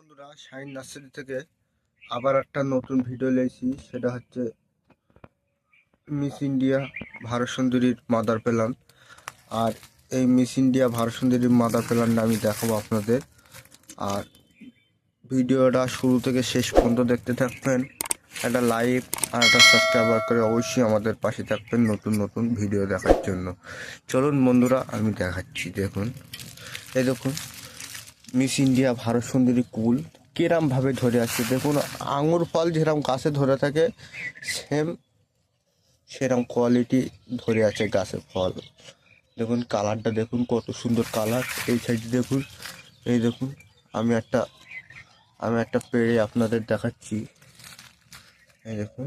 বন্ধুরা shine nursery থেকে আবার একটা নতুন ভিডিও লেছি সেটা হচ্ছে মিস ইন্ডিয়া ভারত সুন্দরীর মাদার প্ল্যান আর এই মিস ইন্ডিয়া ভারত সুন্দরীর মাদার প্ল্যানটা আমি দেখাবো আপনাদের। আর ভিডিওটা শুরু থেকে শেষ পর্যন্ত দেখতে থাকবেন। একটা লাইক আর একটা সাবস্ক্রাইবার করে অবশ্যই আমাদের পাশে থাকবেন নতুন নতুন ভিডিও দেখার জন্য। চলুন বন্ধুরা, আমি দেখাচ্ছি, দেখুন। এই দেখুন মিস ইন্ডিয়া, ভারত সুন্দরী কুল কিরম ভাবে ধরে আছে? দেখুন, আঙুর ফল যেরকম গাছে ধরে থাকে সেম সেরকম কোয়ালিটি ধরে আছে গাছে ফল। দেখুন কালারটা দেখুন, কত সুন্দর কালার এই সাইডে দেখুন, এই দেখুন, আমি একটা আমি একটা পেড়ে আপনাদের দেখাচ্ছি। এই দেখুন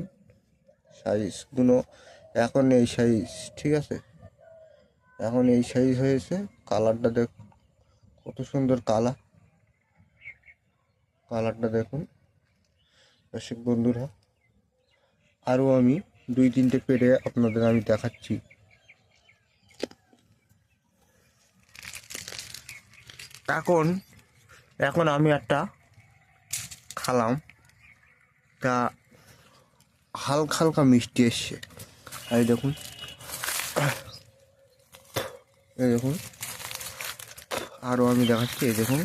সাইজগুলো এখন এই সাইজ ঠিক আছে? এখন এই সাইজ হয়েছে কালারটা দেখ কত সুন্দর কালার। কালারটা দেখুন। দর্শক বন্ধুরা, আরও আমি দুই তিনটে পেরে আপনাদের আমি দেখাচ্ছি। এখন এখন আমি একটা খালাম। তা হালকা হালকা মিষ্টি এসছে। এই দেখুন। এই দেখুন। আরও আমি দেখাচ্ছি, এই দেখুন।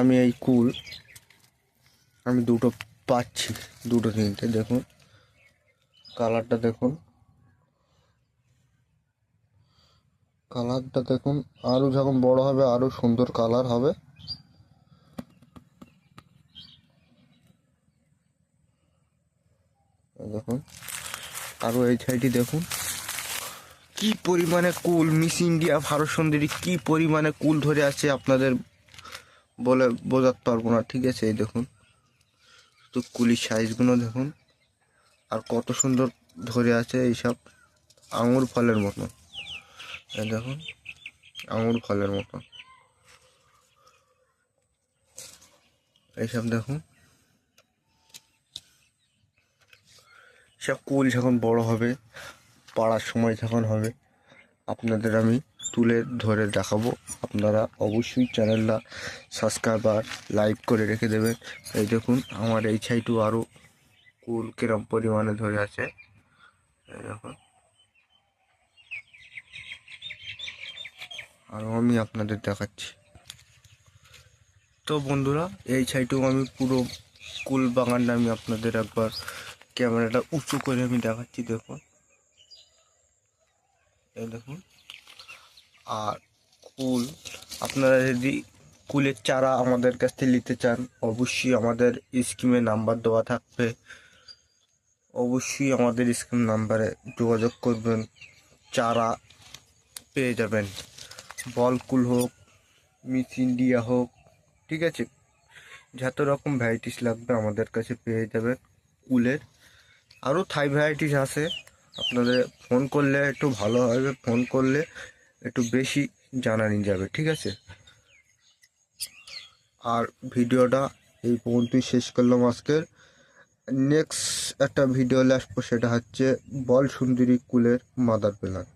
আমি এই কুল, আমি দুটো পাচ্ছি, দুটো তিনটে, দেখুন। কালারটা দেখুন। কালারটা দেখুন আরও যখন বড় হবে আরও সুন্দর কালার হবে। দেখুন আরও এই সাইডে দেখুন। কি পরিমাণে কুল মিস ইন্ডিয়া, ভারত সুন্দরী কি পরিমাণে কুল ধরে আছে আপনাদের বলে বোঝাতে পারব না, ঠিক আছে? এই দেখুন তো কুলির সাইজগুলো দেখুন, আর কত সুন্দর ধরে আছে এইসব আঙুর ফলের মতো এই দেখুন, আঙুর ফলের মতো এইসব দেখুন, সব কুল যখন বড় হবে, পাড়ার সময় যখন হবে আপনাদের আমি তুলে ধরে দেখাবো। আপনারা অবশ্যই চ্যানেলটা সাবস্ক্রাইব আর লাইক করে রেখে দেবেন। এই দেখুন, আমার এই ছাইটু আরও কুল কিরম পরিমাণে ধরে আছে। এই দেখুন। আরও আমি আপনাদের দেখাচ্ছি। তো বন্ধুরা এই ছাইটু আমি পুরো কুল বাগানটা আমি আপনাদের একবার ক্যামেরাটা উঁচু করে আমি দেখাচ্ছি, দেখুন। দেখুন। আর কুল, আপনারা যদি কুলের চারা আমাদের কাছ থেকে নিতে চান, অবশ্যই আমাদের স্কিমে নাম্বার দেওয়া থাকবে। অবশ্যই আমাদের স্কিম নাম্বারে যোগাযোগ করবেন, চারা পেয়ে যাবেন। বল কুল হোক, মিস ইন্ডিয়া হোক, ঠিক আছে? যত রকম ভ্যারাইটিস লাগবে আমাদের কাছে পেয়ে যাবেন কুলের। আরও থাই ভ্যারাইটিস আছে। আপনাদের ফোন করলে একটু ভালো হবে ফোন করলে একটু বেশি জানানি যাবে, ঠিক আছে? আর ভিডিওটা এই পর্যন্তই শেষ করলাম আজকের নেক্সট একটা ভিডিও আসব, সেটা হচ্ছে বল সুন্দরী কুলের মাদার প্ল্যান